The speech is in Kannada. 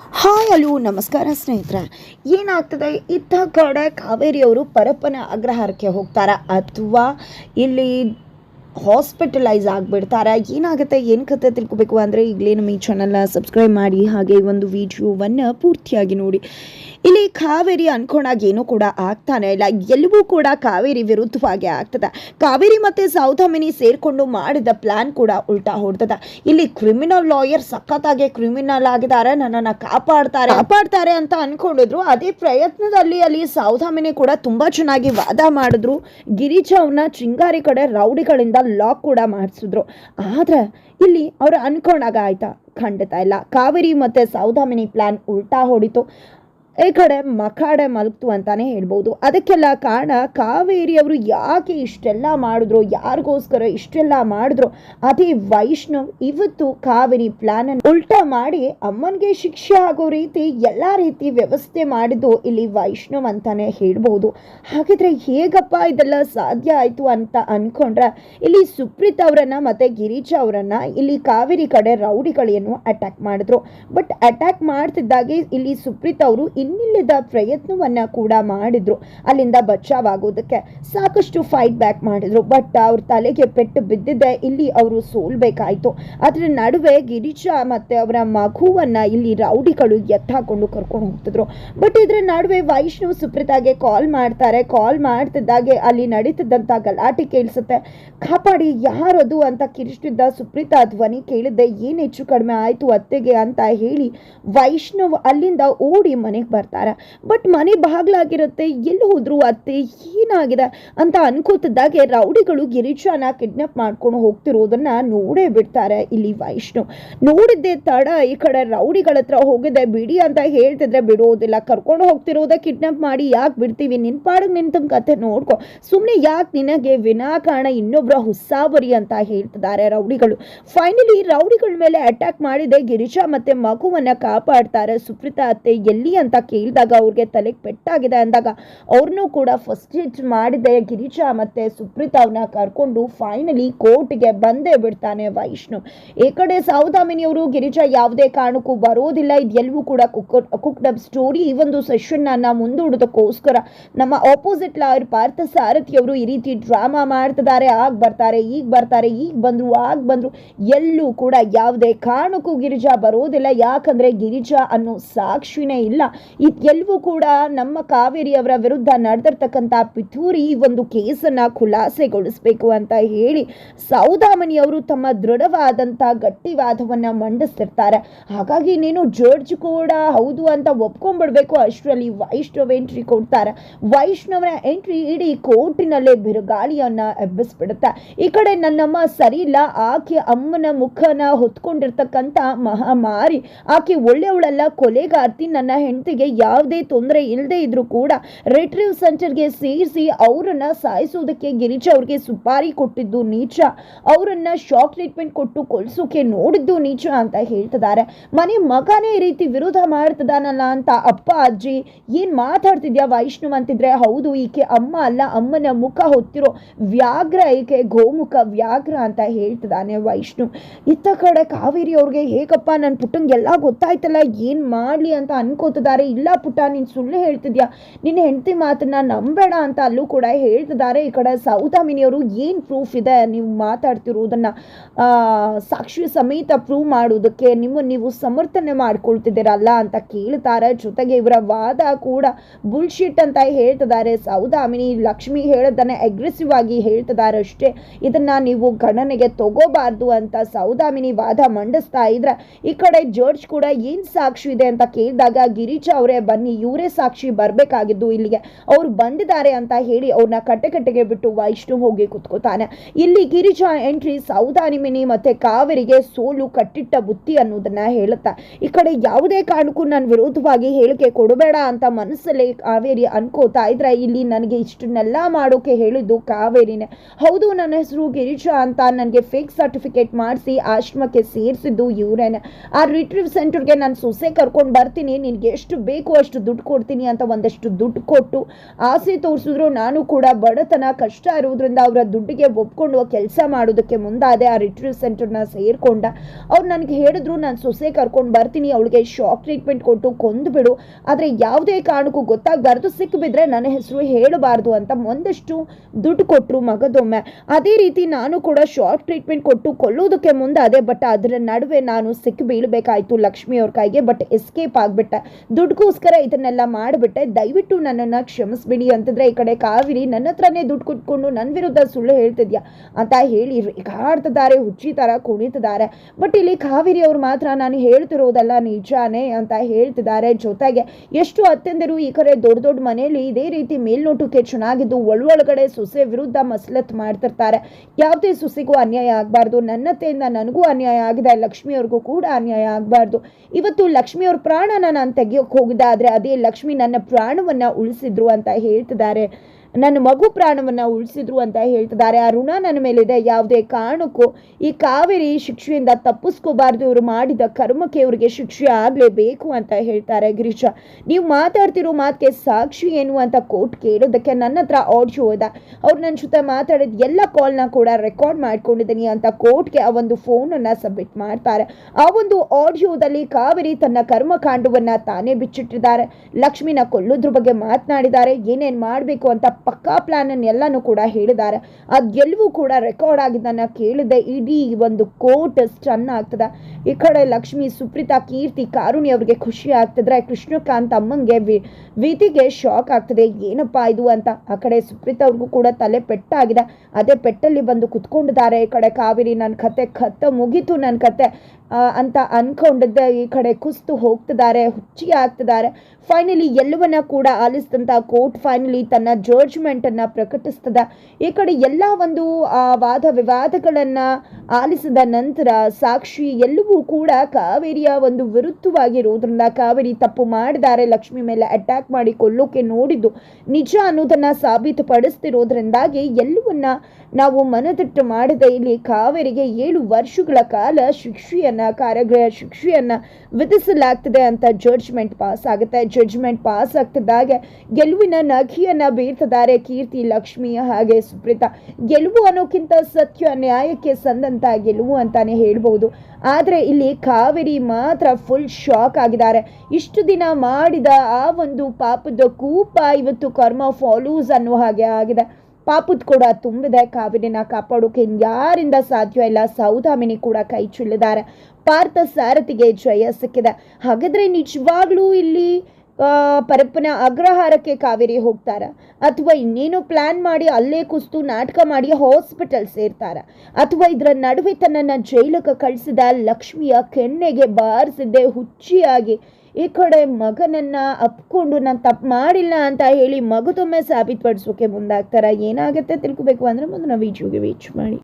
ಹಾಯ್, ಹಲೋ, ನಮಸ್ಕಾರ ಸ್ನೇಹಿತರೆ. ಏನಾಗ್ತದೆ? ಇತ್ತ ಕಡೆ ಕಾವೇರಿಯವರು ಪರಪ್ಪನ ಅಗ್ರಹಾರಕ್ಕೆ ಹೋಗ್ತಾರೆ ಅಥವಾ ಇಲ್ಲಿ ಹಾಸ್ಪಿಟಲೈಸ್ ಆಗಿಬಿಡ್ತಾರೆ? ಏನಾಗುತ್ತೆ? ಏನು ಕತೆ ತಿಳ್ಕೊಬೇಕು? ಅಂದರೆ ಈಗಲೇ ನಮ್ಮ ಈ ಚಾನಲ್ನ ಸಬ್ಸ್ಕ್ರೈಬ್ ಮಾಡಿ, ಹಾಗೆ ಈ ಒಂದು ವಿಡಿಯೋವನ್ನು ಪೂರ್ತಿಯಾಗಿ ನೋಡಿ. ಇಲ್ಲಿ ಕಾವೇರಿ ಅನ್ಕೊಂಡಾಗ ಏನೂ ಕೂಡ ಆಗ್ತಾನೆ ಇಲ್ಲ. ಎಲ್ಲವೂ ಕೂಡ ಕಾವೇರಿ ವಿರುದ್ಧವಾಗಿ ಆಗ್ತದೆ. ಕಾವೇರಿ ಮತ್ತು ಸೌದಾಮಿನಿ ಸೇರಿಕೊಂಡು ಮಾಡಿದ ಪ್ಲಾನ್ ಕೂಡ ಉಲ್ಟಾ ಹೊಡ್ತದೆ. ಇಲ್ಲಿ ಕ್ರಿಮಿನಲ್ ಲಾಯರ್ ಸಖತ್ತಾಗಿ ಕ್ರಿಮಿನಲ್ ಆಗಿದ್ದಾರೆ. ನನ್ನನ್ನು ಕಾಪಾಡ್ತಾರೆ. ಕಾಪಾಡ್ತಾರೆ ಅಂತ ಅನ್ಕೊಂಡಿದ್ರು. ಅದೇ ಪ್ರಯತ್ನದಲ್ಲಿ ಅಲ್ಲಿ ಸೌದಾಮಿನಿ ಕೂಡ ತುಂಬಾ ಚೆನ್ನಾಗಿ ವಾದ ಮಾಡಿದ್ರು. ಗಿರಿಜಾ ಚಿಂಗಾರಿ ಕಡೆ ರೌಡಿಗಳಿಂದ ಲಾಕ್ ಕೂಡ ಮಾಡಿಸಿದ್ರು. ಆದ್ರೆ ಇಲ್ಲಿ ಅವ್ರು ಅನ್ಕೊಂಡಾಗ ಆಯ್ತಾ? ಖಂಡಿತ ಇಲ್ಲ. ಕಾವೇರಿ ಮತ್ತೆ ಸೌದಾಮಿನಿ ಪ್ಲಾನ್ ಉಲ್ಟಾ ಹೊಡಿತು. ಈ ಕಡೆ ಮಕಾಡೆ ಮಲಗ್ತು ಅಂತಾನೆ ಹೇಳ್ಬೋದು. ಅದಕ್ಕೆಲ್ಲ ಕಾರಣ ಕಾವೇರಿ ಅವರು ಯಾಕೆ ಇಷ್ಟೆಲ್ಲ ಮಾಡಿದ್ರು? ಯಾರಿಗೋಸ್ಕರ ಇಷ್ಟೆಲ್ಲ ಮಾಡಿದ್ರು? ಅದೇ ವೈಷ್ಣವ್ ಇವತ್ತು ಕಾವೇರಿ ಪ್ಲಾನ್ ಉಲ್ಟಾ ಮಾಡಿ ಅಮ್ಮನಿಗೆ ಶಿಕ್ಷೆ ಆಗೋ ರೀತಿ ಎಲ್ಲ ರೀತಿ ವ್ಯವಸ್ಥೆ ಮಾಡಿದ್ದು ಇಲ್ಲಿ ವೈಷ್ಣವ್ ಅಂತಾನೆ ಹೇಳ್ಬೋದು. ಹಾಗಿದ್ರೆ ಹೇಗಪ್ಪ ಇದೆಲ್ಲ ಸಾಧ್ಯ ಆಯ್ತು ಅಂತ ಅನ್ಕೊಂಡ್ರೆ ಇಲ್ಲಿ ಸುಪ್ರೀತ್ ಅವರನ್ನ ಮತ್ತೆ ಗಿರಿಜಾ ಅವರನ್ನ ಇಲ್ಲಿ ಕಾವೇರಿ ಕಡೆ ರೌಡಿಗಳೇನು ಅಟ್ಯಾಕ್ ಮಾಡಿದ್ರು. ಬಟ್ ಅಟ್ಯಾಕ್ ಮಾಡ್ತಿದ್ದಾಗೆ ಇಲ್ಲಿ ಸುಪ್ರೀತ್ ಅವರು ಇನ್ನಿಲ್ಲದ ಪ್ರಯತ್ನವನ್ನ ಕೂಡ ಮಾಡಿದ್ರು. ಅಲ್ಲಿಂದ ಬಚಾವಾಗೋದಕ್ಕೆ ಸಾಕಷ್ಟು ಫೈಟ್ ಬ್ಯಾಕ್ ಮಾಡಿದ್ರು. ಬಟ್ ಅವ್ರ ತಲೆಗೆ ಪೆಟ್ಟು ಬಿದ್ದಿದ್ದೆ ಇಲ್ಲಿ ಅವರು ಸೋಲ್ಬೇಕಾಯ್ತು. ಅದರ ನಡುವೆ ಗಿರಿಜಾ ಮತ್ತೆ ಅವರ ಮಗುವನ್ನ ಇಲ್ಲಿ ರೌಡಿಗಳು ಎತ್ತಾಕೊಂಡು ಕರ್ಕೊಂಡು ಹೋಗ್ತಿದ್ರು. ಬಟ್ ಇದ್ರ ನಡುವೆ ವೈಷ್ಣವ್ ಸುಪ್ರೀತಾಗೆ ಕಾಲ್ ಮಾಡ್ತಾರೆ. ಕಾಲ್ ಮಾಡ್ತಿದ್ದಾಗೆ ಅಲ್ಲಿ ನಡೀತಿದ್ದಂತ ಗಲಾಟೆ ಕೇಳಿಸುತ್ತೆ. ಕಾಪಾಡಿ ಯಾರದು ಅಂತ ಕಿರಿಸ್ತಿದ್ದ ಸುಪ್ರೀತಾ ಧ್ವನಿ ಕೇಳಿದ್ದೆ. ಏನ್ ಹೆಚ್ಚು ಕಡಿಮೆ ಆಯ್ತು ಅತ್ತೆಗೆ ಅಂತ ಹೇಳಿ ವೈಷ್ಣವ್ ಅಲ್ಲಿಂದ ಓಡಿ ಮನೆಗೆ ಬರ್ತಾರೆ. ಬಟ್ ಮನೆ ಬಾಗ್ಲಾಗಿರುತ್ತೆ, ಎಲ್ಲಿ ಹೋದ್ರು ಅತ್ತೆ ಏನಾಗಿದೆ ಅಂತ ಅನ್ಕೋತಿದ್ದಾಗೆ ರೌಡಿಗಳು ಗಿರೀಶನ ಕಿಡ್ನಾಪ್ ಮಾಡ್ಕೊಂಡು ಹೋಗ್ತಿರೋದನ್ನ ನೋಡೇ ಬಿಡ್ತಾರೆ ಇಲ್ಲಿ ವೈಷ್ಣು. ನೋಡಿದ್ದೆ ತಡ ಈ ಕಡೆ ರೌಡಿಗಳ ಹತ್ರ ಹೋಗಿದೆ, ಬಿಡಿ ಅಂತ ಹೇಳ್ತಿದ್ರೆ ಬಿಡೋದಿಲ್ಲ. ಕರ್ಕೊಂಡು ಹೋಗ್ತಿರೋದ ಕಿಡ್ನಾಪ್ ಮಾಡಿ, ಯಾಕೆ ಬಿಡ್ತೀವಿ? ನಿನ್ ಪಾಡಿಗೆ ನಿಂತ ಕತೆ ನೋಡ್ಕೊ. ಸುಮ್ಮನೆ ಯಾಕೆ ನಿನಗೆ ವಿನಾಕಾರಣ ಇನ್ನೊಬ್ಬರ ಹುಸ್ಸಾಬರಿ ಅಂತ ಹೇಳ್ತಿದ್ದಾರೆ ರೌಡಿಗಳು. ಫೈನಲಿ ರೌಡಿಗಳ ಮೇಲೆ ಅಟ್ಯಾಕ್ ಮಾಡಿದೆ, ಗಿರಿಜಾ ಮತ್ತೆ ಮಗುವನ್ನ ಕಾಪಾಡ್ತಾರೆ. ಸುಪ್ರೀತಾ ಅತ್ತೆ ಎಲ್ಲಿ ಅಂತ ಕೇಳಿದಾಗ ಅವ್ರಿಗೆ ತಲೆಗೆ ಪೆಟ್ಟಾಗಿದೆ ಅಂದಾಗ ಅವ್ರನ್ನೂ ಕೂಡ ಫಸ್ಟ್ ಹಿಟ್ ಮಾಡಿದೆ. ಗಿರಿಜಾ ಮತ್ತೆ ಸುಪ್ರೀತಾವ್ನ ಕರ್ಕೊಂಡು ಫೈನಲಿ ಕೋರ್ಟ್ಗೆ ಬಂದೇ ಬಿಡ್ತಾನೆ ವೈಷ್ಣು. ಈ ಕಡೆ ಸೌದಾಮಿನಿಯವರು ಗಿರಿಜಾ ಯಾವುದೇ ಕಾರಣಕ್ಕೂ ಬರೋದಿಲ್ಲ. ಇದೆಲ್ಲವೂ ಕೂಡ ಕುಕ್ ಅಪ್ ಸ್ಟೋರಿ ಈ ಒಂದು ಸೆಷನ್ ಅನ್ನ ಮುಂದೂಡೋದಕ್ಕೋಸ್ಕರ ನಮ್ಮ ಆಪೋಸಿಟ್ ಲಾಯರ್ ಪಾರ್ಥ ಸಾರಥಿಯವರು ಈ ರೀತಿ ಡ್ರಾಮಾ ಮಾಡ್ತಿದ್ದಾರೆ. ಆಗ ಬರ್ತಾರೆ, ಈಗ ಬರ್ತಾರೆ, ಈಗ ಬಂದ್ರು, ಆಗ ಬಂದ್ರು. ಎಲ್ಲೂ ಕೂಡ ಯಾವುದೇ ಕಾರಣಕ್ಕೂ ಗಿರಿಜಾ ಬರೋದಿಲ್ಲ. ಯಾಕಂದ್ರೆ ಗಿರಿಜಾ ಅನ್ನೋ ಸಾಕ್ಷಿನೇ ಇಲ್ಲ. ಇದೆಲ್ಲವೂ ಕೂಡ ನಮ್ಮ ಕಾವೇರಿ ಅವರ ವಿರುದ್ಧ ನಡೆದಿರ್ತಕ್ಕಂಥ ಪಿತೂರಿ ಒಂದು ಕೇಸನ್ನ ಖುಲಾಸೆಗೊಳಿಸಬೇಕು ಅಂತ ಹೇಳಿ ಸೌದಾಮಣಿ ಅವರು ತಮ್ಮ ದೃಢವಾದಂಥ ಗಟ್ಟಿ ವಾದವನ್ನ ಮಂಡಿಸ್ತಿರ್ತಾರೆ. ಹಾಗಾಗಿ ನೀನು ಜಡ್ಜ್ ಕೂಡ ಹೌದು ಅಂತ ಒಪ್ಕೊಂಡ್ಬಿಡ್ಬೇಕು ಅಷ್ಟರಲ್ಲಿ ವೈಷ್ಣವ್ ಎಂಟ್ರಿ ಕೊಡ್ತಾರೆ. ವೈಷ್ಣವನ ಎಂಟ್ರಿ ಇಡೀ ಕೋರ್ಟಿನಲ್ಲೇ ಬಿರುಗಾಳಿಯನ್ನ ಎಬ್ಬಿಸ್ಬಿಡುತ್ತೆ. ಈ ಕಡೆ ನನ್ನಮ್ಮ ಸರಿ ಇಲ್ಲ ಆಕೆ ಅಮ್ಮನ ಮುಖನ ಹೊತ್ಕೊಂಡಿರ್ತಕ್ಕಂಥ ಮಹಾಮಾರಿ. ಆಕೆ ಒಳ್ಳೆಯವಳೆಲ್ಲ. ಕೊಲೆಗಾರ್ತಿ ನನ್ನ ಹೆಂಡತಿಗೆ ಯಾವುದೇ ತೊಂದರೆ ಇಲ್ಲದೆ ಇದ್ರೂ ಕೂಡ ರಿಟ್ರೀವ್ ಸೆಂಟರ್ಗೆ ಸೇರಿಸಿ ಅವರನ್ನ ಸಾಯಿಸೋದಕ್ಕೆ ಗಿರೀಶ್ ಅವ್ರಿಗೆ ಸುಪಾರಿ ಕೊಟ್ಟಿದ್ದು ನೀಚ. ಅವರನ್ನ ಶಾಕ್ ಟ್ರೀಟ್ಮೆಂಟ್ ಕೊಟ್ಟು ಕೊಲ್ಸೋಕೆ ನೋಡಿದ್ದು ನೀಚ ಅಂತ ಹೇಳ್ತಿದ್ದಾರೆ. ಮನೆ ಮಗನೇ ಈ ರೀತಿ ವಿರೋಧ ಮಾಡ್ತಿದ್ದಾನಲ್ಲ ಅಂತ ಅಪ್ಪ, ಅಜ್ಜಿ ಏನ್ ಮಾತಾಡ್ತಿದ್ಯಾ ವೈಷ್ಣವ್ ಅಂತಿದ್ರೆ, ಹೌದು, ಈಕೆ ಅಮ್ಮ ಅಲ್ಲ, ಅಮ್ಮನ ಮುಖ ಹೊತ್ತಿರೋ ವ್ಯಾಘ್ರ, ಈಕೆ ಗೋಮುಖ ವ್ಯಾಘ್ರ ಅಂತ ಹೇಳ್ತಿದ್ದಾನೆ ವೈಷ್ಣು ಇತ್ತ ಕಡೆ ಕಾವೇರಿ ಅವ್ರಿಗೆ, ಹೇಗಪ್ಪ ನನ್ನ ಪುಟ್ಟಂಗೆಲ್ಲ ಗೊತ್ತಾಯ್ತಲ್ಲ, ಏನ್ ಮಾಡ್ಲಿ? ಅಂತ ಅನ್ಕೋತಿದ್ದಾರೆ. ಇಲ್ಲ ಪುಟ ನೀನ್ ಸುಳ್ಳು ಹೇಳ್ತಿದ್ಯಾ? ನಿನ್ನ ಹೆಂಡತಿ ಮಾತನ್ನ ನಂಬೇಡ ಅಂತ ಅಲ್ಲೂ ಕೂಡ ಹೇಳ್ತಿದ್ದಾರೆ. ಈ ಕಡೆ ಸೌದಾಮಿನಿಯವರು ಏನ್ ಪ್ರೂಫ್ ಇದೆ? ನೀವು ಮಾತಾಡ್ತಿರೋದನ್ನ ಸಾಕ್ಷಿ ಸಮೇತ ಪ್ರೂವ್ ಮಾಡೋದಕ್ಕೆ ನಿಮ್ಮ, ನೀವು ಸಮರ್ಥನೆ ಮಾಡ್ಕೊಳ್ತಿದ್ದೀರಲ್ಲ ಅಂತ ಕೇಳ್ತಾರೆ. ಜೊತೆಗೆ ಇವರ ವಾದ ಕೂಡ ಬುಲ್ಶಿಟ್ ಅಂತ ಹೇಳ್ತಿದ್ದಾರೆ. ಸೌದಾಮಿನಿ ಲಕ್ಷ್ಮಿ ಹೇಳೋದನ್ನ ಅಗ್ರೆಸಿವ್ ಆಗಿ ಹೇಳ್ತಿದ್ದಾರೆ ಅಷ್ಟೇ. ಇದನ್ನ ನೀವು ಗಣನೆಗೆ ತಗೋಬಾರ್ದು ಅಂತ ಸೌದಾಮಿನಿ ವಾದ ಮಂಡಿಸ್ತಾ ಇದ್ರೆ, ಈ ಕಡೆ ಜಡ್ಜ್ ಕೂಡ ಏನ್ ಸಾಕ್ಷಿ ಇದೆ ಅಂತ ಕೇಳಿದಾಗ ಗಿರಿಜಾ ಅವರೇ ಬನ್ನಿ, ಇವರೇ ಸಾಕ್ಷಿ ಬರಬೇಕಾಗಿದ್ದು ಇಲ್ಲಿಗೆ. ಅವ್ರು ಬಂದಿದ್ದಾರೆ ಅಂತ ಹೇಳಿ ಅವ್ರನ್ನ ಕಟ್ಟೆ ಕಟ್ಟೆಗೆ ಬಿಟ್ಟು ವೈಷ್ಣು ಹೋಗಿ ಕುತ್ಕೋತಾನೆ. ಇಲ್ಲಿ ಗಿರಿಜಾ ಎಂಟ್ರಿ ಸೌದಾನಿಮಿನಿ ಮತ್ತೆ ಕಾವೇರಿಗೆ ಸೋಲು ಕಟ್ಟಿಟ್ಟ ಬುತ್ತಿ ಅನ್ನೋದನ್ನ ಹೇಳುತ್ತಾ, ಈ ಕಡೆ ಯಾವುದೇ ಕಾರಣಕ್ಕೂ ನಾನು ವಿರೋಧವಾಗಿ ಹೇಳಿಕೆ ಕೊಡಬೇಡ ಅಂತ ಮನಸ್ಸಲ್ಲೇ ಕಾವೇರಿ ಅನ್ಕೋತಾ ಇದ್ರೆ ಇಲ್ಲಿ ನನಗೆ ಇಷ್ಟನ್ನೆಲ್ಲ ಮಾಡೋಕೆ ಹೇಳಿದ್ದು ಕಾವೇರಿನೇ. ಹೌದು, ನನ್ನ ಹೆಸರು ಗಿರಿಜಾ ಅಂತ ನನಗೆ ಫೇಕ್ ಸರ್ಟಿಫಿಕೇಟ್ ಮಾಡಿಸಿ ಆಶ್ರಮಕ್ಕೆ ಸೇರಿಸಿದ್ದು ಇವರೇನೆ. ಆ ರಿಟ್ರೀವ್ ಸೆಂಟರ್ಗೆ ನಾನು ಸೊಸೆ ಕರ್ಕೊಂಡು ಬರ್ತೀನಿ, ನಿನ್ಗೆ ಎಷ್ಟು ಬೇಕು ಅಷ್ಟು ದುಡ್ಡು ಕೊಡ್ತೀನಿ ಅಂತ ಒಂದಷ್ಟು ದುಡ್ಡು ಕೊಟ್ಟು ಆಸೆ ತೋರಿಸಿದ್ರು ನಾನು ಕೂಡ ಬಡತನ, ಕಷ್ಟ ಇರೋದ್ರಿಂದ ಅವರ ದುಡ್ಡಿಗೆ ಒಪ್ಕೊಂಡು ಕೆಲಸ ಮಾಡೋದಕ್ಕೆ ಮುಂದಾದೆ ಆ ರಿಟ್ರೀವ್ ಸೆಂಟರ್ನ ಸೇರಿಕೊಂಡ. ಅವ್ರು ನನಗೆ ಹೇಳಿದ್ರು, ನಾನು ಸೊಸೆ ಕರ್ಕೊಂಡು ಬರ್ತೀನಿ, ಅವಳಿಗೆ ಶಾಕ್ ಟ್ರೀಟ್ಮೆಂಟ್ ಕೊಟ್ಟು ಕೊಂದುಬಿಡು ಆದರೆ ಯಾವುದೇ ಕಾರಣಕ್ಕೂ ಗೊತ್ತಾಗಬಾರ್ದು ಸಿಕ್ಕಿಬಿದ್ರೆ ನನ್ನ ಹೆಸರು ಹೇಳಬಾರ್ದು ಅಂತ ಒಂದಷ್ಟು ದುಡ್ಡು ಕೊಟ್ಟರು ಮಗದೊಮ್ಮೆ. ಅದೇ ರೀತಿ ನಾನು ಕೂಡ ಶಾರ್ಟ್ ಟ್ರೀಟ್ಮೆಂಟ್ ಕೊಟ್ಟು ಕೊಲ್ಲೋದಕ್ಕೆ ಮುಂದಾದೆ, ಬಟ್ ಅದರ ನಡುವೆ ನಾನು ಸಿಕ್ಕಿ ಬೀಳಬೇಕಾಯ್ತು ಲಕ್ಷ್ಮಿ ಅವ್ರ ಕೈಗೆ, ಬಟ್ ಎಸ್ಕೇಪ್ ಆಗಿಬಿಟ್ಟೆ. ದುಡ್ಡುಗೋಸ್ಕರ ಇದನ್ನೆಲ್ಲ ಮಾಡಿಬಿಟ್ಟೆ. ದಯವಿಟ್ಟು ನನ್ನನ್ನು ಕ್ಷಮಿಸ್ಬಿಡಿ ಅಂತಂದ್ರೆ ಈ ಕಡೆ ಕಾವಿರಿ ನನ್ನ ಹತ್ರನೇ ದುಡ್ಡು ಕೊಟ್ಕೊಂಡು ನನ್ನ ವಿರುದ್ಧ ಸುಳ್ಳು ಹೇಳ್ತಿದ್ಯಾ ಅಂತ ಹೇಳಿ ರೇಗಾಡ್ತಿದ್ದಾರೆ ಹುಚ್ಚಿ ಥರ ಕುಣಿತಿದ್ದಾರೆ. ಬಟ್ ಇಲ್ಲಿ ಕಾವೇರಿ ಅವರು ಮಾತ್ರ ನಾನು ಹೇಳ್ತಿರೋದಲ್ಲ ನಿಜಾನೇ ಅಂತ ಹೇಳ್ತಿದ್ದಾರೆ. ಜೊತೆಗೆ ಎಷ್ಟು ಅತ್ಯಂದರು ಈ ಕಡೆ ದೊಡ್ಡ ದೊಡ್ಡ ಮನೆಯಲ್ಲಿ ಇದೇ ರೀತಿ ಮೇಲ್ನೋಟಕ್ಕೆ ಚೆನ್ನಾಗಿದ್ದು ಒಳೊಳಗಡೆ ಸೊಸೆ ವಿರುದ್ಧ ಮಸಲತ್ ಮಾಡ್ತಿರ್ತಾರೆ. ಯಾವುದೇ ಸೊಸೆಗೂ ಅನ್ಯಾಯ ಆಗಬಾರ್ದು. ನನ್ನತೆಯಿಂದ ನನಗೂ ಅನ್ಯಾಯ ಆಗಿದೆ. ಲಕ್ಷ್ಮಿಯವ್ರಿಗೂ ಕೂಡ ಅನ್ಯಾಯ ಆಗಬಾರ್ದು. ಇವತ್ತು ಲಕ್ಷ್ಮಿಯವ್ರ ಪ್ರಾಣನ ನಾನು ತೆಗಿಯೋಕೆ ಹೋಗಿದ್ದೆ ಅದೇ ಲಕ್ಷ್ಮಿ ನನ್ನ ಪ್ರಾಣವನ್ನ ಉಳಿಸಿದ್ರು ಅಂತ ಹೇಳ್ತಿದ್ದಾರೆ. ನನ್ನ ಮಗು ಪ್ರಾಣವನ್ನು ಉಳಿಸಿದ್ರು ಅಂತ ಹೇಳ್ತಿದ್ದಾರೆ. ಆ ಋಣ ನನ್ನ ಮೇಲಿದೆ. ಯಾವುದೇ ಕಾರಣಕ್ಕೂ ಈ ಕಾವೇರಿ ಶಿಕ್ಷೆಯಿಂದ ತಪ್ಪಿಸ್ಕೋಬಾರ್ದು. ಇವರು ಮಾಡಿದ ಕರ್ಮಕ್ಕೆ ಇವರಿಗೆ ಶಿಕ್ಷೆ ಆಗಲೇಬೇಕು ಅಂತ ಹೇಳ್ತಾರೆ ಗಿರೀಶ. ನೀವು ಮಾತಾಡ್ತಿರೋ ಮಾತಿಗೆ ಸಾಕ್ಷಿ ಏನು ಅಂತ ಕೋರ್ಟ್ ಕೇಳೋದಕ್ಕೆ ನನ್ನ ಹತ್ರ ಆಡಿಯೋ ಇದೆ. ಅವ್ರು ನನ್ನ ಜೊತೆ ಮಾತಾಡಿದ ಎಲ್ಲ ಕಾಲ್ನ ಕೂಡ ರೆಕಾರ್ಡ್ ಮಾಡ್ಕೊಂಡಿದ್ದೀನಿ ಅಂತ ಕೋರ್ಟ್ಗೆ ಆ ಒಂದು ಫೋನನ್ನು ಸಬ್ಮಿಟ್ ಮಾಡ್ತಾರೆ. ಆ ಒಂದು ಆಡಿಯೋದಲ್ಲಿ ಕಾವೇರಿ ತನ್ನ ಕರ್ಮಕಾಂಡವನ್ನು ತಾನೇ ಬಿಚ್ಚಿಟ್ಟಿದ್ದಾರೆ. ಲಕ್ಷ್ಮಿನ ಕೊಲ್ಲೋದ್ರ ಬಗ್ಗೆ ಮಾತನಾಡಿದ್ದಾರೆ. ಏನೇನು ಮಾಡಬೇಕು ಅಂತ ಪಕ್ಕಾ ಪ್ಲಾನ್ ಎಲ್ಲನೂ ಕೂಡ ಹೇಳಿದ್ದಾರೆ. ಅದೆಲ್ಲವೂ ಕೂಡ ರೆಕಾರ್ಡ್ ಆಗಿದ್ದನ್ನ ಕೇಳಿದೆ ಇಡೀ ಒಂದು ಕೋರ್ಟ್ ಸ್ಟನ್ ಆಗ್ತದೆ. ಈ ಕಡೆ ಲಕ್ಷ್ಮಿ, ಸುಪ್ರೀತಾ, ಕೀರ್ತಿ, ಕಾರುಣಿ ಅವರಿಗೆ ಖುಷಿ ಆಗ್ತದ್ರೆ ಕೃಷ್ಣಕಾಂತ್ ಅಮ್ಮಂಗೆ ವಿಧಿಗೆ ಶಾಕ್ ಆಗ್ತದೆ. ಏನಪ್ಪ ಇದು ಅಂತ. ಆ ಕಡೆ ಸುಪ್ರೀತಾ ಅವ್ರಿಗೂ ಕೂಡ ತಲೆ ಪೆಟ್ಟಾಗಿದೆ. ಅದೇ ಪೆಟ್ಟಲ್ಲಿ ಬಂದು ಕುತ್ಕೊಂಡಿದ್ದಾರೆ. ಈ ಕಡೆ ಕಾವೇರಿ ನನ್ನ ಕತೆ ಕತ್ತ ಮುಗೀತು ನನ್ನ ಕತೆ ಅಂತ ಅನ್ಕೊಂಡಿದ್ದೆ. ಈ ಕಡೆ ಕುಸ್ತು ಹೋಗ್ತಿದ್ದಾರೆ, ಹುಚ್ಚಿ ಆಗ್ತಿದ್ದಾರೆ. ಫೈನಲಿ ಎಲ್ಲವನ್ನ ಕೂಡ ಆಲಿಸಿದಂಥ ಕೋರ್ಟ್ ಫೈನಲಿ ತನ್ನ ಜಡ್ಜ್ಮೆಂಟ್ ಅನ್ನ ಪ್ರಕಟಿಸ್ತದ. ಈ ಕಡೆ ಎಲ್ಲ ಒಂದು ವಾದ ವಿವಾದಗಳನ್ನ ಆಲಿಸಿದ ನಂತರ ಸಾಕ್ಷಿ ಎಲ್ಲವೂ ಕೂಡ ಕಾವೇರಿಯ ಒಂದು ವಿರುದ್ಧವಾಗಿರುವುದರಿಂದ ಕಾವೇರಿ ತಪ್ಪು ಮಾಡಿದ್ದಾರೆ. ಲಕ್ಷ್ಮಿ ಮೇಲೆ ಅಟ್ಯಾಕ್ ಮಾಡಿ ಕೊಲ್ಲೋಕೆ ನೋಡಿದ್ದು ನಿಜ ಅನ್ನೋದನ್ನ ಸಾಬೀತುಪಡಿಸ್ತಿರೋದ್ರಿಂದಾಗಿ ಎಲ್ಲವನ್ನ ನಾವು ಮನದಟ್ಟು ಮಾಡದೆ. ಇಲ್ಲಿ ಕಾವೇರಿಗೆ ಏಳು ವರ್ಷಗಳ ಕಾಲ ಶಿಕ್ಷೆಯನ್ನ, ಕಾರಾಗೃಹ ಶಿಕ್ಷೆಯನ್ನ ವಿಧಿಸಲಾಗ್ತದೆ ಅಂತ ಜಡ್ಜ್ಮೆಂಟ್ ಪಾಸ್ ಆಗುತ್ತೆ. ಜಡ್ಜ್ಮೆಂಟ್ ಪಾಸ್ ಆಗ್ತಿದ್ದಾಗೆ ಗೆಲುವಿನ ನಖಿಯನ್ನ ಬೀರ್ತಿದ್ದಾರೆ ಕೀರ್ತಿ, ಲಕ್ಷ್ಮಿ ಹಾಗೆ ಸುಪ್ರೀತಾ. ಗೆಲುವು ಅನ್ನೋಕ್ಕಿಂತ ಸತ್ಯ ನ್ಯಾಯಕ್ಕೆ ಸಂದಂತ ಗೆಲುವು ಅಂತಾನೆ ಹೇಳ್ಬೋದು ಆದರೆ ಇಲ್ಲಿ ಕಾವೇರಿ ಮಾತ್ರ ಫುಲ್ ಶಾಕ್ ಆಗಿದ್ದಾರೆ. ಇಷ್ಟು ದಿನ ಮಾಡಿದ ಆ ಒಂದು ಪಾಪದ ಕೂಪ ಇವತ್ತು ಕರ್ಮ ಫಾಲೂಸ್ ಅನ್ನೋ ಹಾಗೆ ಆಗಿದೆ. ಪಾಪದ ಕೂಡ ತುಂಬಿದೆ. ಕಾವೇರಿನ ಕಾಪಾಡೋಕೆ ಯಾರಿಂದ ಸಾಧ್ಯ ಇಲ್ಲ. ಸೌದಾಮಿನಿ ಕೂಡ ಕೈ ಚೆಲ್ಲಿದ್ದಾರೆ ಪಾರ್ಥ ಸಾರಥಿಗೆ ಜಯ ಸಿಕ್ಕಿದೆ. ಹಾಗಾದ್ರೆ ನಿಜವಾಗ್ಲೂ ಇಲ್ಲಿ ಪರಪ್ಪನ ಅಗ್ರಹಾರಕ್ಕೆ ಕಾವೇರಿ ಹೋಗ್ತಾರ. ಅಥವಾ ಇನ್ನೇನೋ ಪ್ಲಾನ್ ಮಾಡಿ ಅಲ್ಲೇ ಕುಸ್ತು ನಾಟಕ ಮಾಡಿ ಹಾಸ್ಪಿಟಲ್ ಸೇರ್ತಾರ. ಅಥವಾ ಇದರ ನಡುವೆ ತನ್ನನ್ನು ಜೈಲಕ್ಕೆ ಕಳಿಸಿದ ಲಕ್ಷ್ಮಿಯ ಕೆನ್ನೆಗೆ ಬಾರಿಸಿದ್ದೆ ಹುಚ್ಚಿಯಾಗಿ. ಈ ಕಡೆ ಮಗನನ್ನ ಅಪ್ಕೊಂಡು ನಾನು ತಪ್ಪು ಮಾಡಿಲ್ಲ ಅಂತ ಹೇಳಿ ಮಗದೊಮ್ಮೆ ಸಾಬೀತುಪಡಿಸೋಕೆ ಮುಂದಾಗ್ತಾರ. ಏನಾಗುತ್ತೆ ತಿಳ್ಕೊಬೇಕು ಅಂದ್ರೆ ಮೊದಲು ವಿಡಿಯೋಗೆ ವೀಚ್ ಮಾಡಿ.